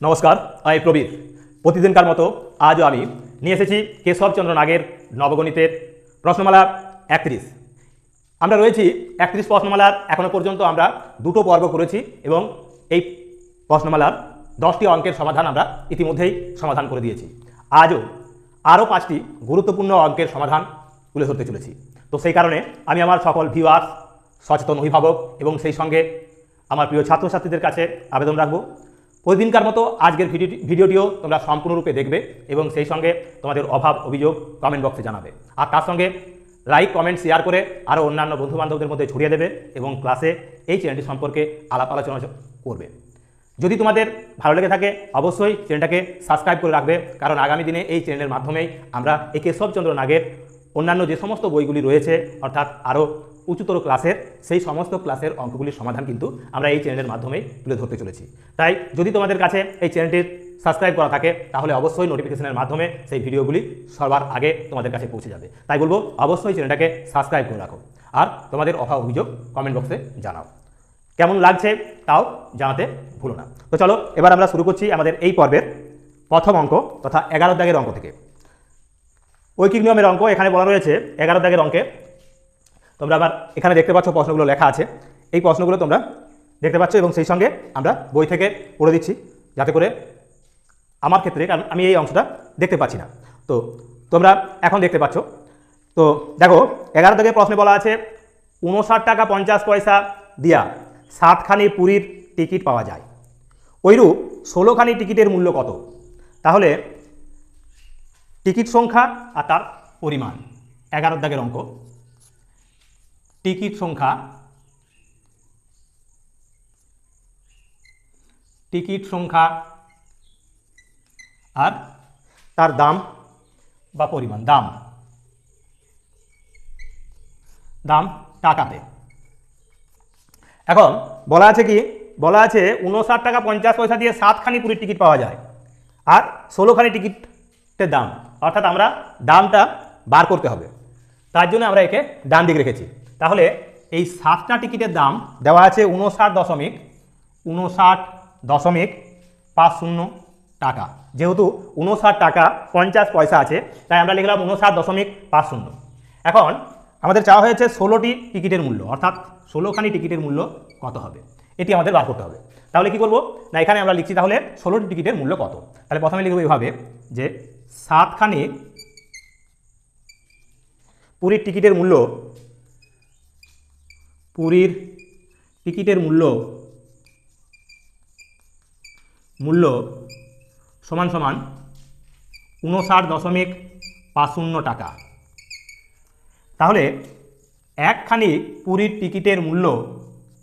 নমস্কার, আমি প্রবীর। প্রতিদিনকার মতো আজও আমি নিয়ে এসেছি কেশবচন্দ্র নাগের নবগণিতের প্রশ্নমালা একত্রিশ। আমরা রয়েছি একত্রিশ প্রশ্নমালার এখনও পর্যন্ত আমরা দুটো পর্ব করেছি এবং এই প্রশ্নমালার দশটি অঙ্কের সমাধান আমরা ইতিমধ্যেই সমাধান করে দিয়েছি। আজও আরও পাঁচটি গুরুত্বপূর্ণ অঙ্কের সমাধান তুলে ধরতে চলেছি। তো সেই কারণে আমি আমার সকল ভিউয়ার্স সচেতন অভিভাবক এবং সেই সঙ্গে আমার প্রিয় ছাত্রছাত্রীদের কাছে আবেদন রাখব। প্রতিদিনকার মতো আজকের ভিডিওটি ভিডিওটিও তোমরা সম্পূর্ণরূপে দেখবে এবং সেই সঙ্গে তোমাদের অভাব, অভিযোগ কমেন্ট বক্সে জানাবে। আর তার সঙ্গে লাইক কমেন্ট শেয়ার করে আরও অন্যান্য বন্ধুবান্ধবদের মধ্যে ছড়িয়ে দেবে এবং ক্লাসে এই চ্যানেলটি সম্পর্কে আলাপ আলোচনা করবে। যদি তোমাদের ভালো লেগে থাকে, অবশ্যই চ্যানেলটাকে সাবস্ক্রাইব করে রাখবে, কারণ আগামী দিনে এই চ্যানেলের মাধ্যমেই আমরা এই কেশবচন্দ্র নাগের অন্যান্য যে সমস্ত বইগুলি রয়েছে, অর্থাৎ আরও উচ্চতর ক্লাসের সেই সমস্ত ক্লাসের অঙ্কগুলির সমাধান কিন্তু আমরা এই চ্যানেলের মাধ্যমেই তুলে ধরতে চলেছি। তাই যদি তোমাদের কাছে এই চ্যানেলটির সাবস্ক্রাইব করা থাকে, তাহলে অবশ্যই নোটিফিকেশনের মাধ্যমে সেই ভিডিওগুলি সবার আগে তোমাদের কাছে পৌঁছে যাবে। তাই বলব, অবশ্যই চ্যানেলটাকে সাবস্ক্রাইব করে রাখো। আর তোমাদের অভাব অভিযোগ কমেন্ট বক্সে জানাও। কেমন লাগছে তাও জানাতে ভুলো না। তো চলো, এবার আমরা শুরু করছি আমাদের এই পর্বের প্রথম অঙ্ক তথা এগারো দাগের অঙ্ক থেকে। ঐকিক নিয়মের অঙ্ক এখানে বলা রয়েছে, এগারো দাগের অঙ্কে তোমরা আবার এখানে দেখতে পাচ্ছ প্রশ্নগুলো লেখা আছে। এই প্রশ্নগুলো তোমরা দেখতে পাচ্ছ এবং সেই সঙ্গে আমরা বই থেকে পড়ে দিচ্ছি যাতে করে আমার ক্ষেত্রে, কারণ আমি এই অংশটা দেখতে পাচ্ছি না। তো তোমরা এখন দেখতে পাচ্ছ। তো দেখো, এগারো থেকে প্রশ্নে বলা আছে, উনষাট টাকা পঞ্চাশ পয়সা দিয়া সাতখানি পুরীর টিকিট পাওয়া যায়। ওইরূপ ষোলোখানি টিকিটের মূল্য কত? তাহলে টিকিট সংখ্যা আর তার পরিমাণ এগারো দাগের অঙ্ক। টিকিট সংখ্যা টিকিট সংখ্যা আর তার দাম বা পরিমাণ, দাম। দাম টাকাতে। এখন বলা আছে কি? বলা আছে উনষাট টাকা পঞ্চাশ পয়সা দিয়ে সাতখানি পুরীর টিকিট পাওয়া যায় আর ষোলোখানি টিকিটের দাম। অর্থাৎ আমরা দামটা বার করতে হবে। তার জন্য আমরা একে ডান দিকে রেখেছি। তাহলে এই সাতটা টিকিটের দাম দেওয়া আছে উনষাট দশমিক উনষাট দশমিক পাঁচ শূন্য টাকা। যেহেতু উনষাট টাকা পঞ্চাশ পয়সা আছে, তাই আমরা লিখলাম উনষাট দশমিক পাঁচ শূন্য। এখন আমাদের চাওয়া হয়েছে ষোলোটি টিকিটের মূল্য, অর্থাৎ ষোলোখানি টিকিটের মূল্য কত হবে? এটি আমাদের বার করতে হবে। তাহলে কি করব? না, এখানে আমরা লিখছি তাহলে ষোলোটি টিকিটের মূল্য কত? তাহলে প্রথমে লিখব এইভাবে যে সাতখানি পুরীর টিকিটের মূল্য পুরীর টিকিটের মূল্য মূল্য সমান সমান উনষাট দশমিক পাঁচ শূন্য টাকা। তাহলে একখানি পুরীর টিকিটের মূল্য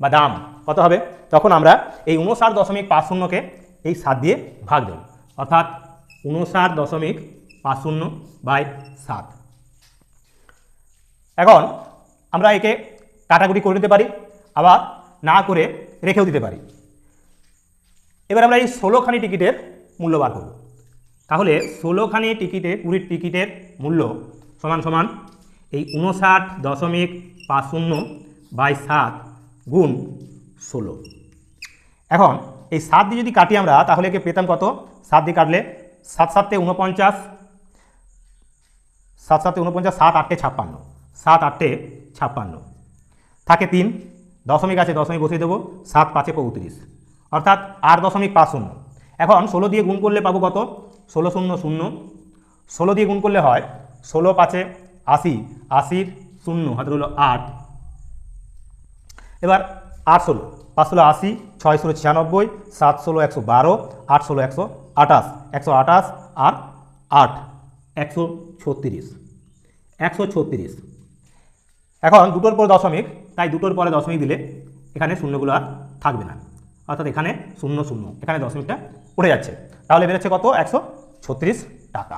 বা দাম কত হবে? তখন আমরা এই উনষাট দশমিক পাঁচ শূন্যকে এই সাত দিয়ে ভাগ দেব। অর্থাৎ উনষাট দশমিক পাঁচ শূন্য বাই সাত। এখন আমরা একে কাটাকুটি করে দিতে পারি, আবার না করে রেখেও দিতে পারি। এবার আমরা এই ষোলোখানি টিকিটের মূল্য বার করব। তাহলে ষোলোখানি টিকিটে পুরীর টিকিটের মূল্য সমান সমান এই উনষাট দশমিক পাঁচ শূন্য বাই সাত গুণ ষোলো। এখন এই সাত দিয়ে যদি কাটি আমরা, তাহলে একে পেতাম কত? সাত দিয়ে কাটলে সাত সাতে উনপঞ্চাশ, সাত সাতে উনপঞ্চাশ, সাত আটটে ছাপ্পান্ন, সাত আটটে ছাপ্পান্ন। থাকে তিন, দশমিক আছে, দশমিক বসিয়ে দেবো, সাত পাঁচে পঁয়ত্রিশ। অর্থাৎ আট দশমিক পাঁচ শূন্য। এখন ষোলো দিয়ে গুণ করলে পাবো কত? ষোলো শূন্য শূন্য। ষোলো দিয়ে গুণ করলে হয় ষোলো পাঁচে আশি, আশির শূন্য, হাতে রইল আট। এবার আট ষোলো, পাঁচ ষোলো আশি, ছয় ষোলো ছিয়ানব্বই, সাত ষোলো একশো বারো, আট ষোলো একশো আঠাশ একশো আঠাশ আর আট, একশো ছত্রিশ। একশো ছত্রিশ। এখন দুটোর পর দশমিক, তাই দুটোর পরে দশমিক দিলে এখানে শূন্যগুলো আর থাকবে না। অর্থাৎ এখানে শূন্য শূন্য, এখানে দশমিকটা উঠে যাচ্ছে। তাহলে বেরোচ্ছে কত? একশো ছত্রিশ টাকা।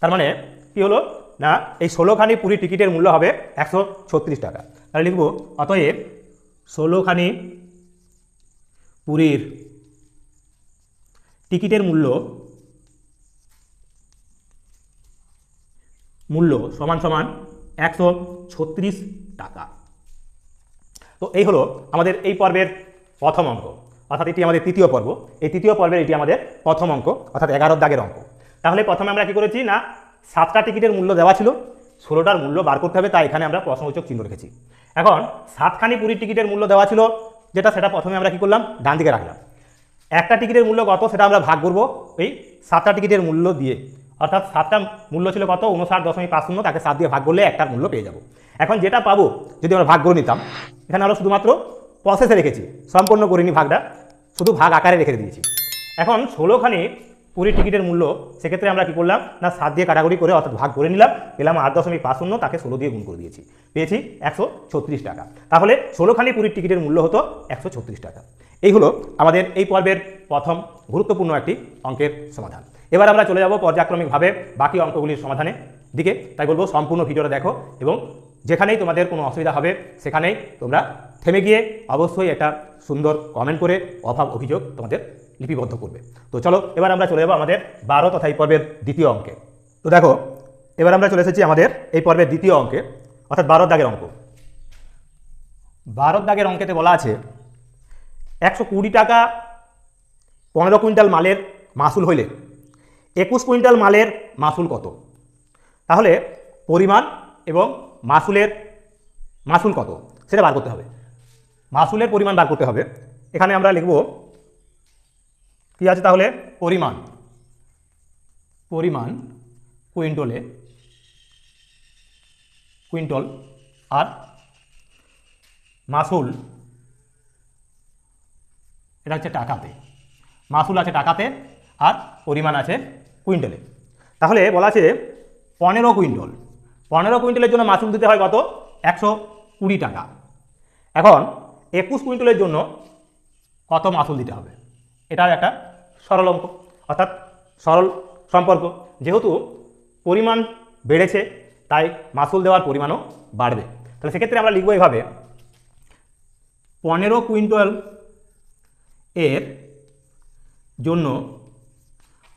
তার মানে কি হলো? না, এই ষোলোখানি পুরী টিকিটের মূল্য হবে একশো ছত্রিশ টাকা। তাহলে লিখব, অতএব ষোলোখানি পুরীর টিকিটের মূল্য মূল্য সমান সমান একশো ছত্রিশ টাকা। তো এই হলো আমাদের এই পর্বের প্রথম অঙ্ক। অর্থাৎ এটি আমাদের তৃতীয় পর্ব। এই তৃতীয় পর্বের এটি আমাদের প্রথম অঙ্ক, অর্থাৎ এগারো দাগের অঙ্ক। তাহলে প্রথমে আমরা কী করেছি না, সাতটা টিকিটের মূল্য দেওয়া ছিল, ষোলোটার মূল্য বার করতে হবে, তাই এখানে আমরা প্রশ্নসূচক চিহ্ন রেখেছি। এখন সাতখানি পুরীর টিকিটের মূল্য দেওয়া ছিল, যেটা সেটা প্রথমে আমরা কী করলাম ডান দিকে রাখলাম। একটা টিকিটের মূল্য কত সেটা আমরা ভাগ করব, এই সাতটা টিকিটের মূল্য দিয়ে। অর্থাৎ সাতটা মূল্য ছিল কত? উনষাট দশমিক পাঁচ শূন্য, তাকে সাত দিয়ে ভাগ করলে একটার মূল্য পেয়ে যাব। এখন যেটা পাবো, যদি আমরা ভাগ করে নিতাম, এখানে আমরা শুধুমাত্র প্রসেসে রেখেছি, সম্পূর্ণ করিনি ভাগটা, শুধু ভাগ আকারে রেখে দিয়েছি। এখন ষোলোখানি পুরীর টিকিটের মূল্য, সেক্ষেত্রে আমরা কি করলাম? না, সাত দিয়ে কাটাকুটি করে অর্থাৎ ভাগ করে নিলাম, পেলাম আট দশমিক পাঁচ শূন্য, তাকে ষোলো দিয়ে গুণ করে দিয়েছি। পেয়েছি একশো ছত্রিশ টাকা। তাহলে ষোলোখানি পুরীর টিকিটের মূল্য হতো একশো ছত্রিশ টাকা। এই হলো আমাদের এই পর্বের প্রথম গুরুত্বপূর্ণ একটি অঙ্কের সমাধান। এবার আমরা চলে যাব পর্যায়ক্রমিকভাবে বাকি অঙ্কগুলির সমাধানের দিকে তাই বলব সম্পূর্ণ ভিডিওটা দেখো এবং যেখানেই তোমাদের কোনো অসুবিধা হবে সেখানেই তোমরা থেমে গিয়ে অবশ্যই একটা সুন্দর কমেন্ট করে অভাব অভিযোগ তোমাদের লিপিবদ্ধ করবে। তো চলো এবার আমরা চলে যাব আমাদের বারো তথা এই পর্বের দ্বিতীয় অঙ্কে। তো দেখো, এবার আমরা চলে এসেছি আমাদের এই পর্বের দ্বিতীয় অঙ্কে, অর্থাৎ বারো দাগের অঙ্ক। বারো দাগের অঙ্কেতে বলা আছে, একশো কুড়ি টাকা পনেরো কুইন্টাল মালের মাসুল হইলে একুশ কুইন্টাল মালের মাসুল কত? তাহলে পরিমাণ এবং মাসুলের মাসুল কত? সেটা বার করতে হবে। মাসুলের পরিমাণ বার করতে হবে। এখানে আমরা লিখব কি আছে তাহলে? পরিমাণ। পরিমাণ কুইন্টলে কুইন্টল আর মাসুল, এটা হচ্ছে টাকাতে। মাসুল আছে টাকাতে আর পরিমাণ আছে কুইন্টালে। তাহলে বলা আছে পনেরো কুইন্টল। পনেরো কুইন্টালের জন্য মাসুল দিতে হয় কত? একশো কুড়ি টাকা। এখন একুশ কুইন্টালের জন্য কত মাসুল দিতে হবে? এটা একটা সরল অঙ্ক। অর্থাৎ সরল সম্পর্ক। যেহেতু পরিমাণ বেড়েছে, তাই মাসুল দেওয়ার পরিমাণও বাড়বে। তাহলে সেক্ষেত্রে আমরা লিখব এভাবে পনেরো কুইন্টাল এর জন্য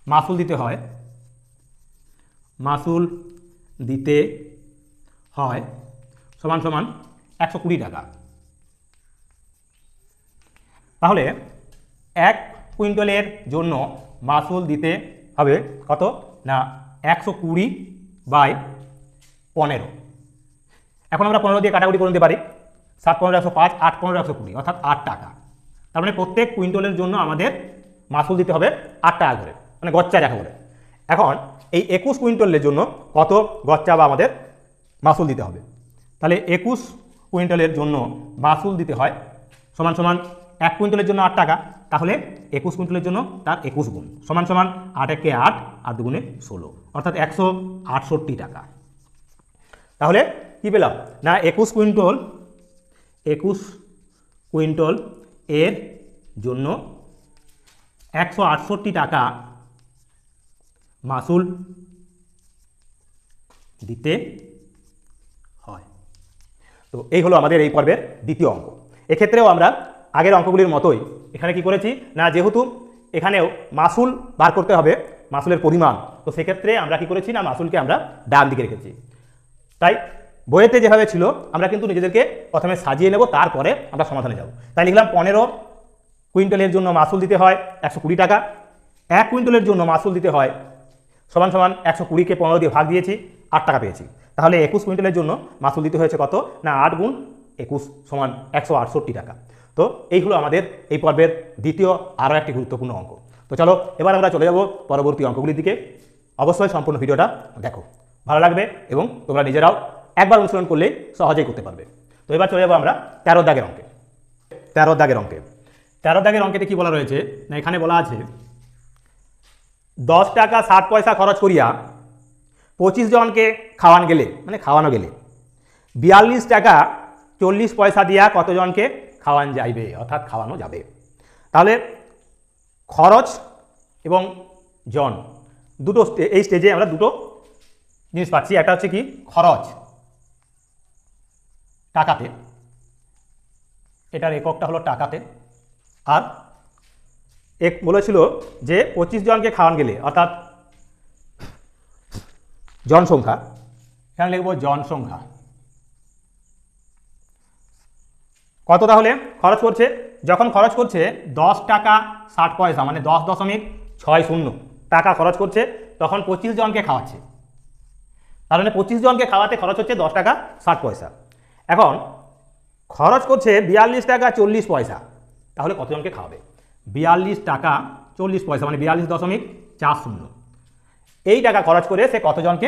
মাসুল দিতে হয়। মাসুল দিতে হয় সমান সমান একশো কুড়ি টাকা। তাহলে এক কুইন্টালের জন্য মাসুল দিতে হবে কত? না, একশো কুড়ি বাই পনেরো। এখন আমরা পনেরো দিয়ে কাটাকুটি করে নিতে পারি। সাত পনেরো, একশো পাঁচ, আট পনেরো, একশো কুড়ি, অর্থাৎ আট টাকা। তার মানে প্রত্যেক কুইন্টলের জন্য আমাদের মাসুল দিতে হবে আট টাকা করে। মানে গচ্চা দেখা করে এখন এই একুশ কুইন্টলের জন্য কত গচ্চা বা আমাদের মাসুল দিতে হবে? তাহলে একুশ কুইন্টালের জন্য মাসুল দিতে হয় সমান সমান এক কুইন্টালের জন্য আট টাকা, তাহলে একুশ কুইন্টালের জন্য তার একুশ গুণ। সমান সমান আট একে আট আর দুগুণে ষোলো, অর্থাৎ একশো আটষট্টি টাকা। তাহলে কি পেলাম? না, একুশ কুইন্টল একুশ কুইন্টল এর জন্য একশো আটষট্টি টাকা মাসুল দিতে হয়। তো এই হলো আমাদের এই পর্বের দ্বিতীয় অঙ্ক। এক্ষেত্রেও আমরা আগের অঙ্কগুলির মতোই এখানে কি করেছি? না, যেহেতু এখানেও মাসুল বার করতে হবে, মাসুলের পরিমাণ, তো সেক্ষেত্রে আমরা কি করেছি? না, মাসুলকে আমরা ডান দিকে রেখেছি। তাই বইয়েতে যেভাবে ছিল, আমরা কিন্তু নিজেদেরকে প্রথমে সাজিয়ে নেব, তারপরে আমরা সমাধানে যাব। তাই লিখলাম পনেরো কুইন্টালের জন্য মাসুল দিতে হয়, একশো কুড়ি টাকা। এক কুইন্টালের জন্য মাসুল দিতে হয় সমান সমান একশো কুড়িকে পনেরো দিয়ে ভাগ দিয়েছি, আট টাকা পেয়েছি। তাহলে একুশ কুইন্টালের জন্য মাসুল দিতে হয়েছে কত? না, আট গুণ একুশ সমান একশো আটষট্টি টাকা। তো এই হলো আমাদের এই পর্বের দ্বিতীয় আরও একটি গুরুত্বপূর্ণ অঙ্ক। তো চলো, এবার আমরা চলে যাব পরবর্তী অঙ্কগুলির দিকে। অবশ্যই সম্পূর্ণ ভিডিওটা দেখো, ভালো লাগবে এবং তোমরা নিজেরাও একবার অনুসরণ করলেই সহজেই করতে পারবে। তো এবার চলে যাব আমরা তেরো দাগের অঙ্কে। তেরো দাগের অঙ্কে। তেরো দাগের অঙ্কেতে কি বলা রয়েছে? না, এখানে বলা আছে দশ টাকা ষাট পয়সা খরচ করিয়া পঁচিশ জনকে খাওয়ান গেলে মানে খাওয়ানো গেলে, বিয়াল্লিশ টাকা চল্লিশ পয়সা দিয়া কতজনকে খাওয়ান যাইবে, অর্থাৎ খাওয়ানো যাবে। তাহলে খরচ এবং জন, দুটো এই স্টেজে আমরা দুটো জিনিস পাচ্ছি। একটা হচ্ছে কি? খরচ টাকাতে। এটার এককটা হলো টাকাতে। আর এক বলেছিল যে পঁচিশ জনকে খাওয়ান গেলে, অর্থাৎ জনসংখ্যা, এখানে লিখব জনসংখ্যা। কত তাহলে? খরচ করছে? যখন খরচ করছে দশ টাকা ষাট পয়সা মানে দশ দশমিক ছয় শূন্য টাকা খরচ করছে, তখন পঁচিশ জনকে খাওয়াচ্ছে। তার মানে পঁচিশ জনকে খাওয়াতে খরচ হচ্ছে দশ টাকা ষাট পয়সা। এখন খরচ করছে বিয়াল্লিশ টাকা চল্লিশ পয়সা, তাহলে কতজনকে খাওয়াবে? বিয়াল্লিশ টাকা চল্লিশ পয়সা মানে বিয়াল্লিশ দশমিক চার শূন্য। এই টাকা খরচ করে সে কতজনকে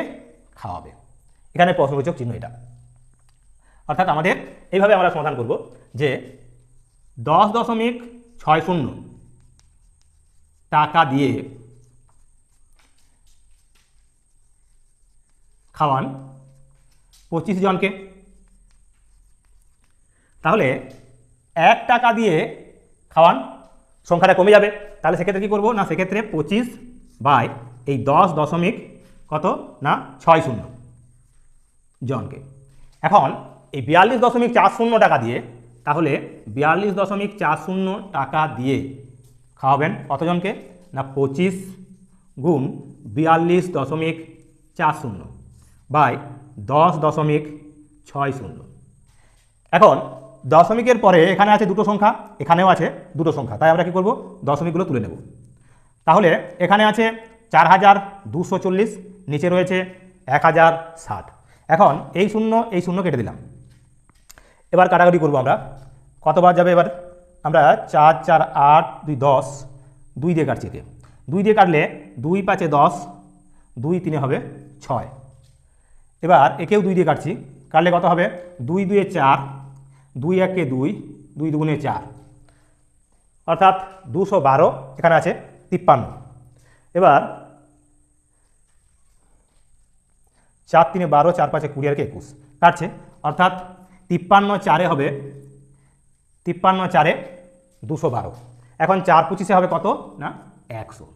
খাওয়াবে? এখানে প্রশ্নবোচক চিহ্ন এটা। অর্থাৎ আমাদের এইভাবে আমরা সমাধান করব যে দশ দশমিক ছয় শূন্য টাকা দিয়ে খাওয়ান পঁচিশ জনকে। তাহলে এক টাকা দিয়ে খাওয়ান সংখ্যাটা কমে যাবে। তাহলে সেক্ষেত্রে কী করব? না, সেক্ষেত্রে পঁচিশ বাই এই দশ দশমিক কত? না, ছয় শূন্য। জনকে। এখন এই বিয়াল্লিশ দশমিক চার শূন্য টাকা দিয়ে, তাহলে বিয়াল্লিশ দশমিক চার শূন্য টাকা দিয়ে খাওয়াবেন কতজনকে না, পঁচিশ গুণ বিয়াল্লিশ দশমিক চার শূন্য বাই দশ দশমিক ছয় শূন্য। এখন দশমিকের পরে এখানে আছে দুটো সংখ্যা, এখানেও আছে দুটো সংখ্যা। তাই আমরা কী করব? দশমিকগুলো তুলে নেব। তাহলে এখানে আছে চার হাজার দুশো চল্লিশ, নিচে রয়েছে এক হাজার ষাট। এখন এই শূন্য এই শূন্য কেটে দিলাম। এবার কাটাকাটি করব আমরা। কতবার যাবে এবার? আমরা চার চার আট দুই দশ, দুই দিয়ে কাটছি একে। দুই দিয়ে কাটলে দুই পাঁচে দশ, দুই তিনে হবে ছয়। এবার একেও দুই দিয়ে কাটছি। কাটলে কত হবে? দুই দুয়ে চার দুই একে দুই দুই দুগুণে চার। অর্থাৎ দুশো বারো, এখানে আছে তিপ্পান্ন। এবার চার তিনে বারো, চার পাঁচে কুড়ি আর কে একুশ। কাটছে। অর্থাৎ তিপ্পান্ন চারে হবে, তিপ্পান্ন চারে দুশো বারো। এখন চার পঁচিশে হবে কত? না, একশো।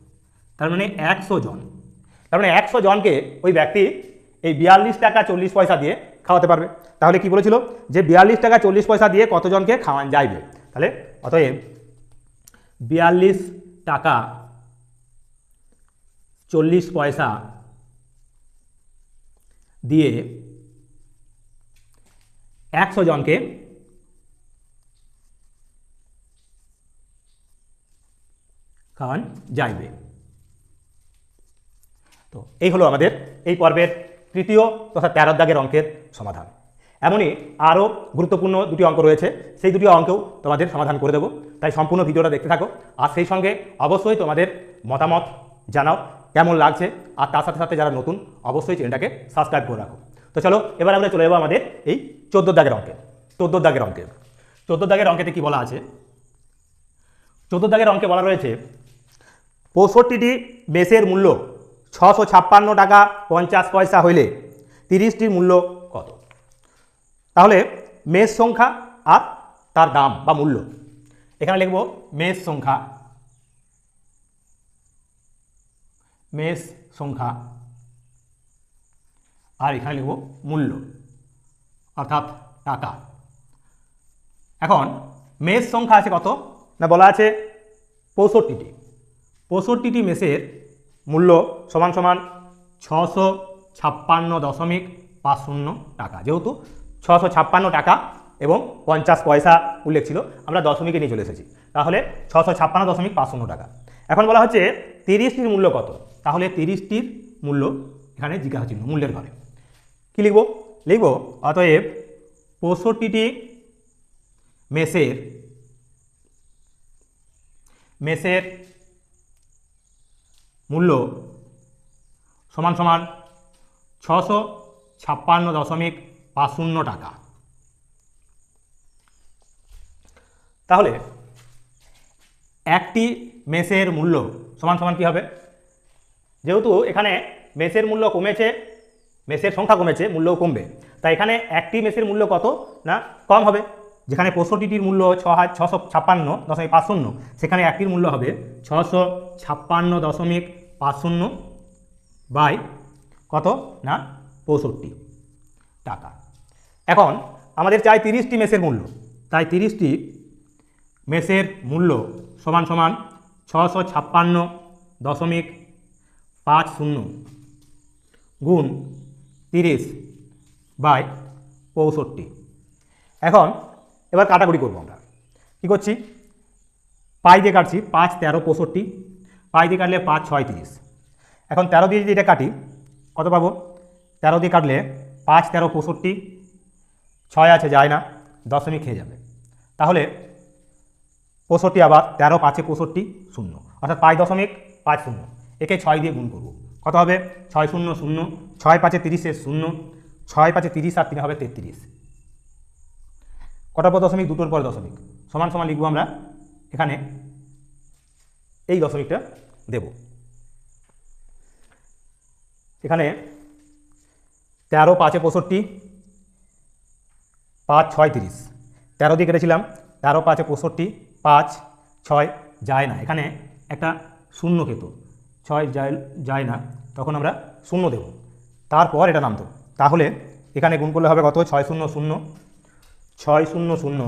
তার মানে একশো জন। তার মানে একশো জনকে ওই ব্যক্তি এই বিয়াল্লিশ টাকা চল্লিশ পয়সা দিয়ে খাওয়াতে পারবে। তাহলে কি বলেছিল? যে বিয়াল্লিশ টাকা চল্লিশ পয়সা দিয়ে কতজনকে খাওয়ান যাইবে? তাহলে অতএব বিয়াল্লিশ টাকা চল্লিশ পয়সা দিয়ে একশো জনকে খাওয়ান যাইবে। তো এই হলো আমাদের এই পর্বের তৃতীয় তথা তেরো দাগের অঙ্কের সমাধান। এমনই আরও গুরুত্বপূর্ণ দুটি অঙ্ক রয়েছে, সেই দুটি অঙ্কেও তোমাদের সমাধান করে দেবো। তাই সম্পূর্ণ ভিডিওটা দেখতে থাকো। আর সেই সঙ্গে অবশ্যই তোমাদের মতামত জানাও, কেমন লাগছে। আর তার সাথে সাথে যারা নতুন, অবশ্যই চ্যানেলটাকে সাবস্ক্রাইব করে রাখো। তো চলো, এবার আমরা চলে যাব আমাদের এই চোদ্দ দাগের অঙ্কে। চোদ্দ দাগের অঙ্কে। চোদ্দ দাগের অঙ্কেতে কি বলা আছে? চোদ্দ দাগের অঙ্কে বলা রয়েছে, পঁয়ষট্টিটি বেসের মূল্য ছশো ছাপ্পান্ন টাকা পঞ্চাশ পয়সা হইলে তিরিশটির মূল্য কত? তাহলে মেষ সংখ্যা আর তার দাম বা মূল্য। এখানে লিখব মেষ সংখ্যা। মেষ সংখ্যা। আর এখানে লিখব মূল্য, অর্থাৎ টাকা। এখন মেষ সংখ্যা আছে কত? না বলা আছে পঁয়ষট্টিটি। পঁয়ষট্টিটি মেসের মূল্য সমান সমান ছশো ছাপ্পান্ন দশমিক পাঁচ শূন্য টাকা। যেহেতু ছশো ছাপ্পান্ন টাকা এবং পঞ্চাশ পয়সা উল্লেখ ছিল, আমরা দশমিকে নিয়ে চলে এসেছি। তাহলে ছশো ছাপ্পান্ন দশমিক পাঁচ শূন্য টাকা। এখন বলা হচ্ছে তিরিশটির মূল্য কত? তাহলে তিরিশটির মূল্য এখানে জিজ্ঞাসা চিহ্ন, মূল্যের ঘরে। কী লিখব? লিখব, অতএব পঁয়ষট্টিটি মেসের মেসের মূল্য সমান সমান ছশো ছাপ্পান্ন দশমিক পাঁচ শূন্য টাকা। তাহলে একটি মেসের মূল্য সমান সমান কী হবে? যেহেতু এখানে মেসের মূল্য কমেছে, মেসের সংখ্যা কমেছে, মূল্যও কমবে। তাই এখানে একটি মেসের মূল্য কত না কম হবে? যেখানে পঁয়ষট্টিটির মূল্য ছ হাজার ছশো ছাপ্পান্ন দশমিক পাঁচ শূন্য, সেখানে একটির মূল্য হবে ছশো ছাপ্পান্ন দশমিক পাঁচ শূন্য বাই কত? না, পঁয়ষট্টি টাকা। এখন আমাদের চাই তিরিশটি মেসের মূল্য। তাই তিরিশটি মেসের মূল্য সমান সমান ছশো ছাপ্পান্ন দশমিক পাঁচ শূন্য গুণ তিরিশ বাই পঁয়ষট্টি। এখন এবার কাটাকুটি করব আমরা। কী করছি? পাই দিয়ে কাটছি, পাঁচ তেরো পঁয়ষট্টি পাই দিয়ে কাটলে পাঁচ, ছয়, তিরিশ। এখন তেরো দিয়ে যদি এটা কাটি, কত পাবো? তেরো দিয়ে কাটলে পাঁচ, তেরো, পঁয়ষট্টি, ছয় আছে, যায় না, দশমিক খেয়ে যাবে। তাহলে পঁয়ষট্টি আবার তেরো, পাঁচে পঁয়ষট্টি, শূন্য। অর্থাৎ পাঁচ দশমিক পাঁচ শূন্য। একে ছয় দিয়ে গুণ করব। কত হবে? ছয় শূন্য শূন্য। ছয় পাঁচে তিরিশে শূন্য। ছয় পাঁচে তিরিশ আর তিনে হবে তেত্রিশ। কটার পর দশমিক? দুটোর পর দশমিক। সমান সমান লিখব আমরা এখানে। এই দশমিকটা দেব। এখানে তেরো পাঁচে পঁয়ষট্টি, পাঁচ ছয় তিরিশ। তেরো দিয়ে কেটেছিলাম, তেরো পাঁচে পঁয়ষট্টি, পাঁচ ছয় যায় না। এখানে একটা শূন্য খেত ছয় যায় যায় না, তখন আমরা শূন্য দেব। তারপর এটা নামতো। তাহলে এখানে গুণ করলে হবে কত? ছয় শূন্য শূন্য, ছয় শূন্য শূন্য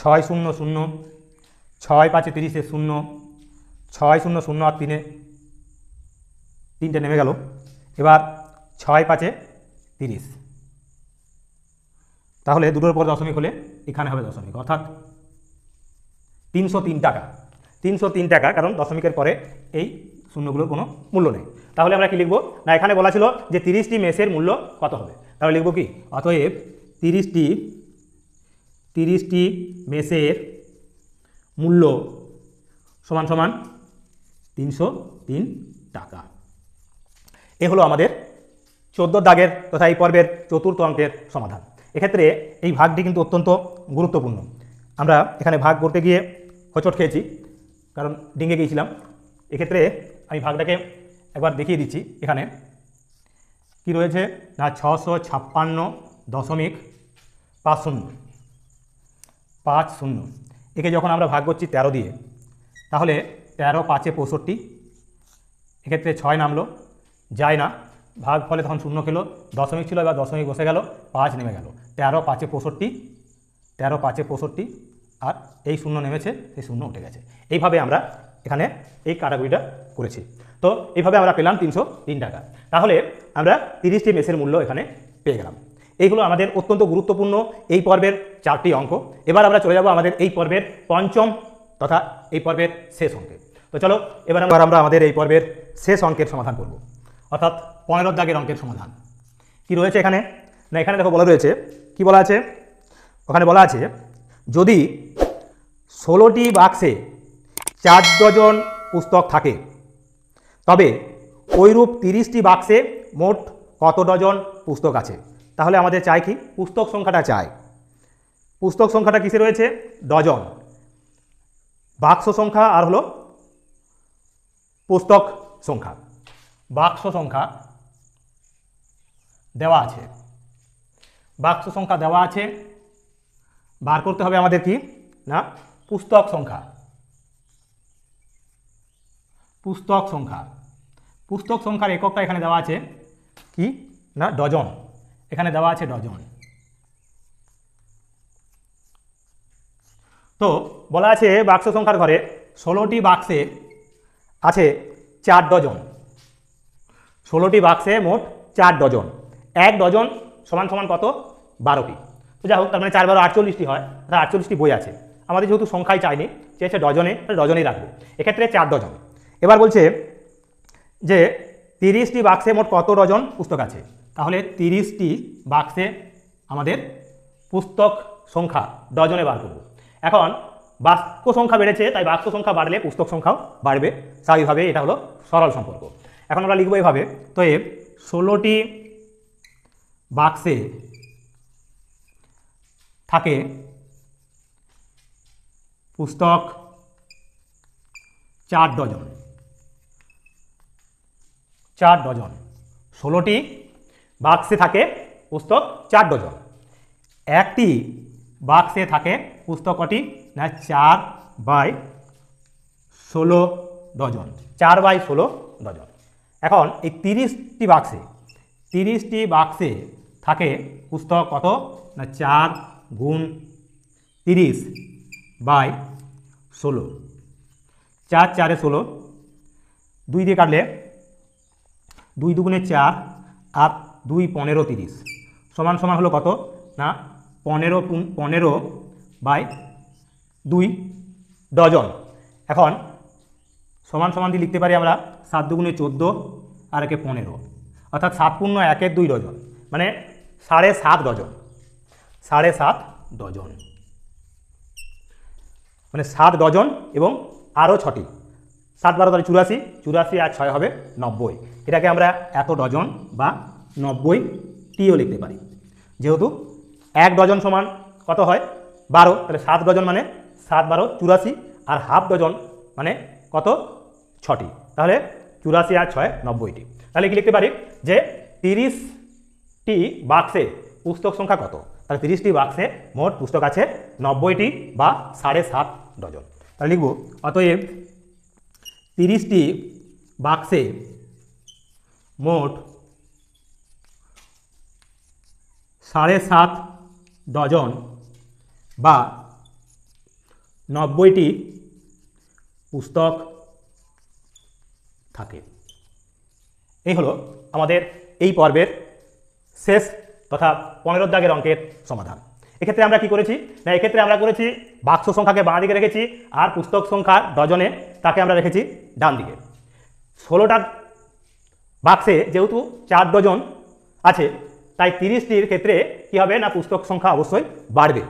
ছয় শূন্য শূন্য, ছয় পাঁচে তিরিশে শূন্য, ছয় শূন্য শূন্য আর তিনে তিনটে নেমে গেল। এবার ছয় পাঁচে তিরিশ। তাহলে দুটোর পর দশমিক হলে এখানে হবে দশমিক। অর্থাৎ তিনশো তিন টাকা। তিনশো তিন টাকা, কারণ দশমিকের পরে এই শূন্যগুলোর কোনো মূল্য নেই। তাহলে আমরা কি লিখব? না, এখানে বলা ছিল যে তিরিশটি মেসের মূল্য কত হবে? তাহলে লিখব কি? অতএব তিরিশটি তিরিশটি মেসের মূল্য সমান সমান তিনশো তিন টাকা। এ হলো আমাদের চোদ্দ দাগের তথা এই পর্বের চতুর্থ অঙ্কের সমাধান। এক্ষেত্রে এই ভাগটি কিন্তু অত্যন্ত গুরুত্বপূর্ণ। আমরা এখানে ভাগ করতে গিয়ে হোঁচট খেয়েছি, কারণ ডিঙ্গে গিয়েছিলাম। এক্ষেত্রে আমি ভাগটাকে একবার দেখিয়ে দিচ্ছি এখানে। কি রয়েছে? না ছশো ছাপ্পান্ন দশমিক পাঁচ শূন্য। পাঁচ শূন্য। একে যখন আমরা ভাগ করছি তেরো দিয়ে, তাহলে তেরো পাঁচে পঁয়ষট্টি, এক্ষেত্রে ছয় নামলো। যায় না, ভাগ ফলে তখন শূন্য খেলো, দশমিক ছিল, এবার দশমিক বসে গেল, পাঁচ নেমে গেল। তেরো পাঁচে পঁয়ষট্টি, তেরো পাঁচে পঁয়ষট্টি, আর এই শূন্য নেমেছে, সেই শূন্য উঠে গেছে। এইভাবে আমরা এখানে এই কাটাকুটিটা করেছি। তো এইভাবে আমরা পেলাম তিনশো তিন টাকা। তাহলে আমরা তিরিশটি মেসের মূল্য এখানে পেয়ে গেলাম। এইগুলো আমাদের অত্যন্ত গুরুত্বপূর্ণ এই পর্বের চারটি অঙ্ক। এবার আমরা চলে যাব আমাদের এই পর্বের পঞ্চম তথা এই পর্বের শেষ অঙ্কে। তো চলো, এবার আমরা আমরা আমাদের এই পর্বের শেষ অঙ্কের সমাধান করব। অর্থাৎ পনেরো দাগের অঙ্কের সমাধান। কি রয়েছে এখানে? না, এখানে দেখো বলা রয়েছে, কি বলা আছে? ওখানে বলা আছে, যদি ষোলোটি বাক্সে চার ডজন পুস্তক থাকে, তবে ওইরূপ তিরিশটি বাক্সে মোট কত ডজন পুস্তক আছে? তাহলে আমাদের চাই কি? পুস্তক সংখ্যাটা চাই। পুস্তক সংখ্যাটা কিসে রয়েছে? ডজন। বাক্স সংখ্যা আর হলো পুস্তক সংখ্যা। বাক্স সংখ্যা দেওয়া আছে। বাক্স সংখ্যা দেওয়া আছে। বার করতে হবে আমাদের কি? না, পুস্তক সংখ্যা। পুস্তক সংখ্যা। পুস্তক সংখ্যার এককটা এখানে দেওয়া আছে কি? না, ডজন। এখানে দেওয়া আছে ডজন। তো বলা আছে বাক্স সংখ্যার ঘরে ষোলোটি বাক্সে আছে চার ডজন। ষোলোটি বাক্সে মোট চার ডজন। এক ডজন সমান সমান কত? বারোটি। তো যাই হোক, তার মানে চার বারো আটচল্লিশটি হয়, তাহলে আটচল্লিশটি বই আছে। আমাদের যেহেতু সংখ্যায় চাইনি চেয়েছে ডজনে ডজনেই রাখব। এক্ষেত্রে চার ডজন। এবার বলছে যে তিরিশটি বাক্সে মোট কত ডজন? পুস্তক আছে। তাহলে তিরিশটি বাক্সে আমাদের পুস্তক সংখ্যা ডজনে বার করব। এখন বাক্য সংখ্যা বেড়েছে, তাই বাক্য সংখ্যা বাড়লে পুস্তক সংখ্যাও বাড়বে। স্বাভাবিকভাবে এটা হলো সরল সম্পর্ক। এখন আমরা লিখব এইভাবে তো এ ষোলোটি বাক্সে থাকে পুস্তক চার ডজন। চার ডজন। ষোলোটি বাক্সে থাকে পুস্তক চার ডজন। একটি বাক্সে থাকে পুস্তক কটি না চার বাই ষোলো ডজন, চার বাই ষোলো ডজন। এখন এই তিরিশটি বাক্সে তিরিশটি বাক্সে থাকে পুস্তক কত? না চার গুণ তিরিশ বাই ষোলো। চার চারে ষোলো, দুই দিয়ে কাটলে দুই দুগুণে চার, আর দুই পনেরো তিরিশ। সমান সমান হলো কত? না, পনেরো পুন- পনেরো বাই দুই ডজন। এখন সমান সমান দিয়ে লিখতে পারি আমরা সাত দুগুণে চোদ্দ আর একে পনেরো। অর্থাৎ সাত পূর্ণ একের দুই ডজন। মানে সাড়ে সাত ডজন। সাড়ে সাত ডজন। মানে সাত ডজন এবং আরও ছটি। সাত বারো তাহলে চুরাশি। চুরাশি আর ছয় হবে নব্বই। এটাকে আমরা এত ডজন বা নব্বই টিও লিখতে পারি। যেহেতু এক ডজন সমান কত হয়? বারো। তাহলে সাত ডজন মানে সাত, বারো, চুরাশি আর হাফ ডজন মানে কত? ছটি। তাহলে চুরাশি আর ছয়, নব্বইটি। তাহলে কি লিখতে পারি? যে তিরিশটি বাক্সে পুস্তক সংখ্যা কত? তাহলে তিরিশটি বাক্সে মোট পুস্তক আছে নব্বইটি বা সাড়ে সাত ডজন। তাহলে লিখব, অতএব তিরিশটি বাক্সে মোট সাড়ে সাত ডজন বা নব্বইটি পুস্তক থাকে। এই হলো আমাদের এই পর্বের শেষ তথা পনেরো দাগের অঙ্কের সমাধান। এক্ষেত্রে আমরা কি করেছি? না, এক্ষেত্রে আমরা করেছি বাক্স সংখ্যাকে বাঁ দিকে রেখেছি আর পুস্তক সংখ্যা ডজনে তাকে আমরা রেখেছি ডান দিকে। ষোলোটা বাক্সে যেহেতু চার ডজন আছে তাই তিরিশটির ক্ষেত্রে কি হবে? না, পুস্তক সংখ্যা অবশ্যই বাড়বে।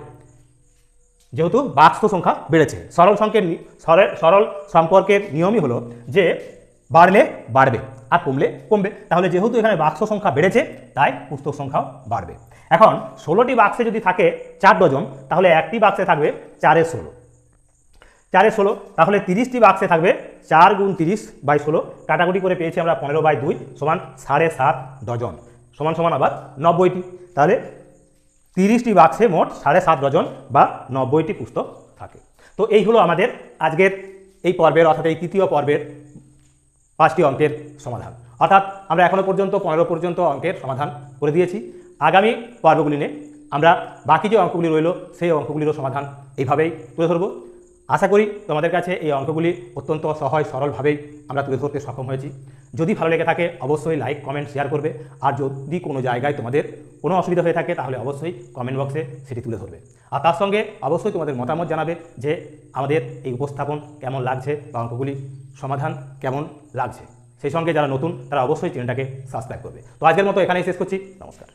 যেহেতু বাক্স সংখ্যা বেড়েছে। সরল সংখ্যের সরল- সরল সম্পর্কের নিয়মই হলো যে বাড়লে বাড়বে আর কমলে কমবে। তাহলে যেহেতু এখানে বাক্স সংখ্যা বেড়েছে, তাই পুস্তক সংখ্যাও বাড়বে। এখন ষোলোটি বাক্সে যদি থাকে চার ডজন, তাহলে একটি বাক্সে থাকবে চারে ষোলো। চারে ষোলো, তাহলে তিরিশটি বাক্সে থাকবে চার গুণ তিরিশ বাই ষোলো। কাটাকুটি করে পেয়েছি আমরা পনেরো বাই দুই সমান সাড়ে সাত ডজন। সমান সমান আবার নব্বইটি। তাহলে তিরিশটি বাক্সে মোট সাড়ে সাত ডজন বা নব্বইটি পুস্তক থাকে। তো এই হলো আমাদের আজকের এই পর্বের, অর্থাৎ এই তৃতীয় পর্বের পাঁচটি অঙ্কের সমাধান। অর্থাৎ আমরা এখনও পর্যন্ত, পনেরো পর্যন্ত অঙ্কের সমাধান করে দিয়েছি। আগামী পর্বগুলি নিয়ে আমরা বাকি যে অঙ্কগুলি রইল, সেই অঙ্কগুলিরও সমাধান এইভাবেই তুলে ধরবো। আশা করি তোমাদের কাছে এই অঙ্কগুলি অত্যন্ত সহজ, সরলভাবেই আমরা তুলে ধরতে সক্ষম হয়েছি। যদি ভালো লেগে থাকে, অবশ্যই লাইক কমেন্ট শেয়ার করবে। আর যদি কোনো জায়গায় তোমাদের কোনো অসুবিধা হয়ে থাকে, তাহলে অবশ্যই কমেন্ট বক্সে সেটি তুলে ধরবে। আর তার সঙ্গে অবশ্যই তোমাদের মতামত জানাবে যে আমাদের এই উপস্থাপন কেমন লাগছে বা অঙ্কগুলি সমাধান কেমন লাগছে। সেই সঙ্গে যারা নতুন, তারা অবশ্যই চ্যানেলটাকে সাবস্ক্রাইব করবে। তো আজকের মতো এখানেই শেষ করছি। নমস্কার।